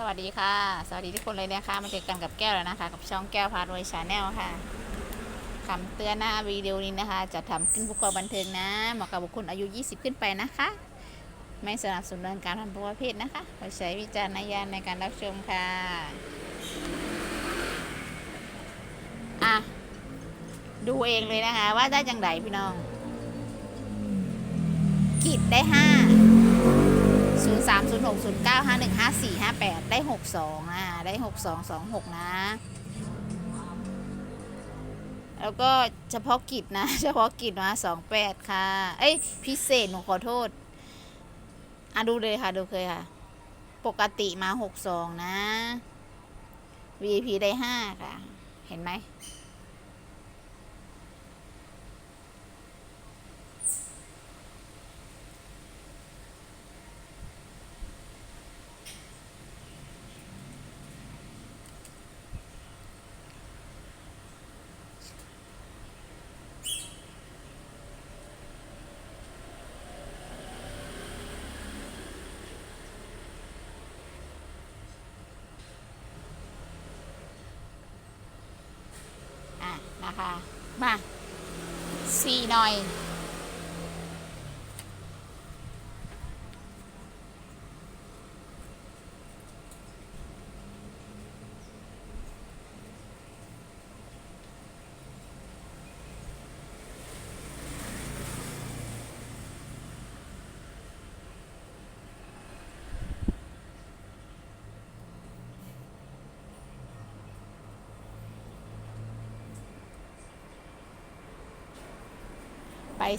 สวัสดีค่ะ สวัสดีทุกคนเลยนะคะ มาเจอกันกับแก้วแล้วนะคะ กับช่องแก้วพารวยชาแนลค่ะคำเตือนหน้าวิดีโอนี้นะคะ จะทำขึ้นเพื่อความบันเทิงนะ เหมาะกับบุคคลอายุ 20 ขึ้นไปนะคะ ไม่สนับสนุนการทำตัวเพศนะคะโปใช้วิจารณญาณในการรับชมค่ะ อะ ดูเองเลยนะคะ ว่าได้จังไดพี่น้องกิดได้ห้า ศูนย์สามศูนย์หกศูนย์เก้าห้าหนึ่งห้าสี่ห้าแปดได้หกสองอ่าได้หกสองสองหกนะ แล้วก็เฉพาะกิจนะ เฉพาะกิจมาสองแปดค่ะ เอ้ย พิเศษหนูขอโทษ อะ ดูเลยค่ะ ดูเคยค่ะ ปกติมาหกสองนะ VIP ได้ห้าค่ะ เห็นไหม อะ นะ คะมาสี่หน่อย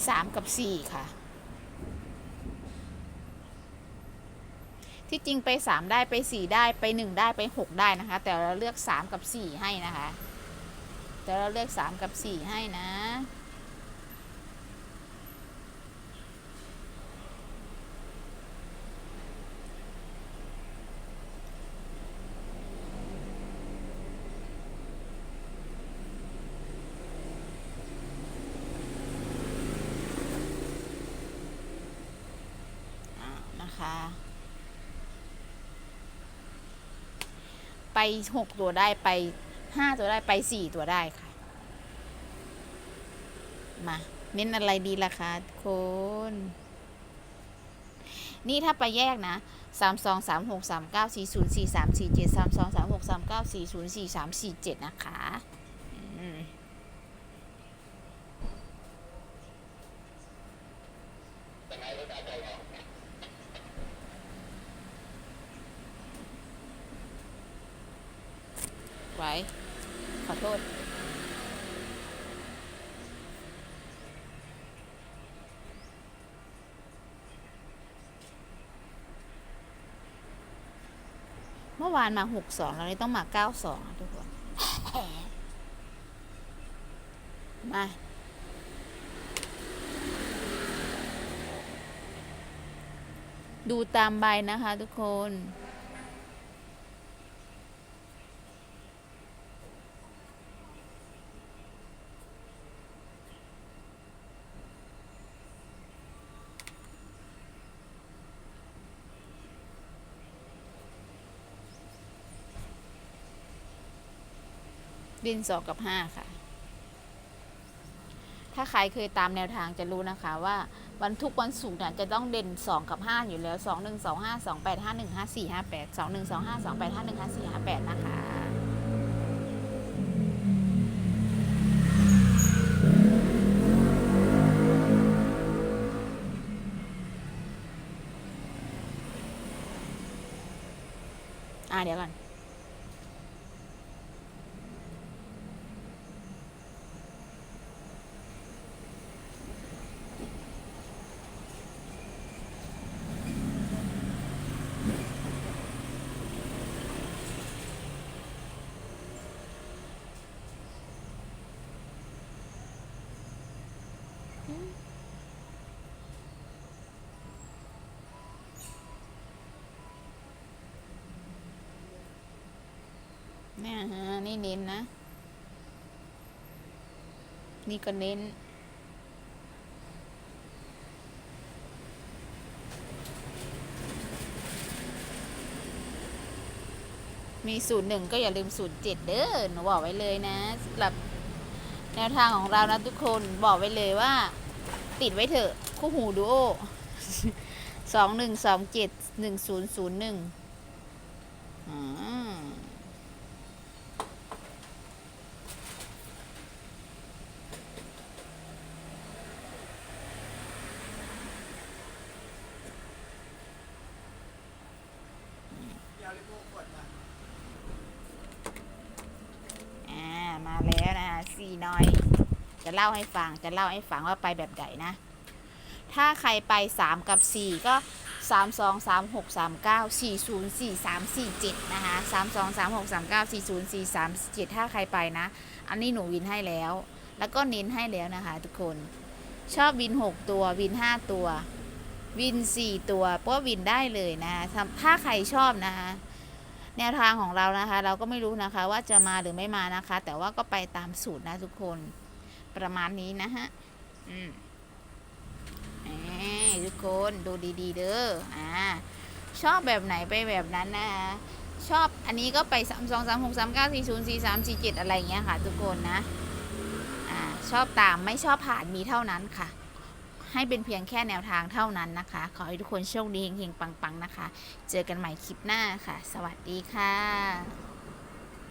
สามกับสี่ค่ะ ที่จริงไปสามได้ไปสี่ได้ไปหนึ่งได้ไปหกได้นะคะ แต่เราเลือกสามกับสี่ให้นะคะ แต่เราเลือกสามกับสี่ให้นะ อ่า นะคะ ไปหกตัวได้ไปห้าตัวได้ไปสี่ตัวได้ค่ะ มา เน้นอะไรดีล่ะคะคนนี่ถ้าไปแยกนะสามสองสามหกสามเก้าสี่ศูนย์สี่สามสี่เจ็ดสามสองสามหกสามเก้าสี่ศูนย์สี่สามสี่เจ็ดนะคะอืมไว้ ขอโทษ เมื่อวานมาหกสองแล้วนี่ต้องมาเก้าสองทุกคน มาดูตามใบนะคะทุกคน ดินสองกับห้าค่ะ ถ้าใครเคยตามแนวทางจะรู้นะคะว่าวันทุกวันศุกร์เนี่ยจะต้องเด่นสองกับห้าอยู่แล้วสองหนึ่งสองห้าสองแปดห้าหนึ่งห้าสี่ห้าแปดสองหนึ่งสองห้าสองแปดห้าหนึ่งห้าสี่ห้าแปดนะคะอ่าเดี๋ยวก่อน เนี่ยฮะนี่เน้นนะ นี่ก็เน้น มีศูนย์หนึ่งก็อย่าลืมศูนย์เจ็ดเด้อหนูบอกไว้เลยนะสำหรับแนวทางของเรานะทุกคนบอกไว้เลยว่า ติดไว้เถอะคู่หูดูโอสองหนึ่งสองเจ็ดหนึ่งศูนย์ศูนย์หนึ่งอ่า อ่ามา แล้วนะสี่น้อย จะเล่าให้ฟังจะเล่าให้ฟังว่าไปแบบไหนนะ ถ้าใครไป3กับ4ก็3 2 3 6 3 9 4 0 4 3 4 7นะคะ3 2 3 6 3 9 4 0 4 3 7ถ้าใครไปนะ อันนี้หนูวินให้แล้ว แล้วก็เน้นให้แล้วนะคะ ทุกคน ชอบวิน6ตัววิน5ตัววิน4ตัวเพราะวินได้เลยนะ ถ้าถ้าใครชอบนะคะ แนวทางของเรานะคะ เราก็ไม่รู้นะคะว่าจะมาหรือไม่มานะคะ แต่ว่าก็ไปตามสูตรนะทุกคนประมาณนี้นะฮะอืมเอ้ยทุกคนดูดีๆ เด้ออ่าชอบแบบไหนไปแบบนั้นนะคะชอบอันนี้ก็ไปสามสองสามหกสามเก้าสี่ศูนย์สี่สามสี่เจ็ดอะไรเงี้ยค่ะ ทุกคนนะอ่าชอบตามไม่ชอบผ่านมีเท่านั้นค่ะ ให้เป็นเพียงแค่แนวทางเท่านั้นนะคะ ขอให้ทุกคนโชคดีเฮงๆปังๆนะคะ เจอกันใหม่คลิปหน้าค่ะ สวัสดีค่ะ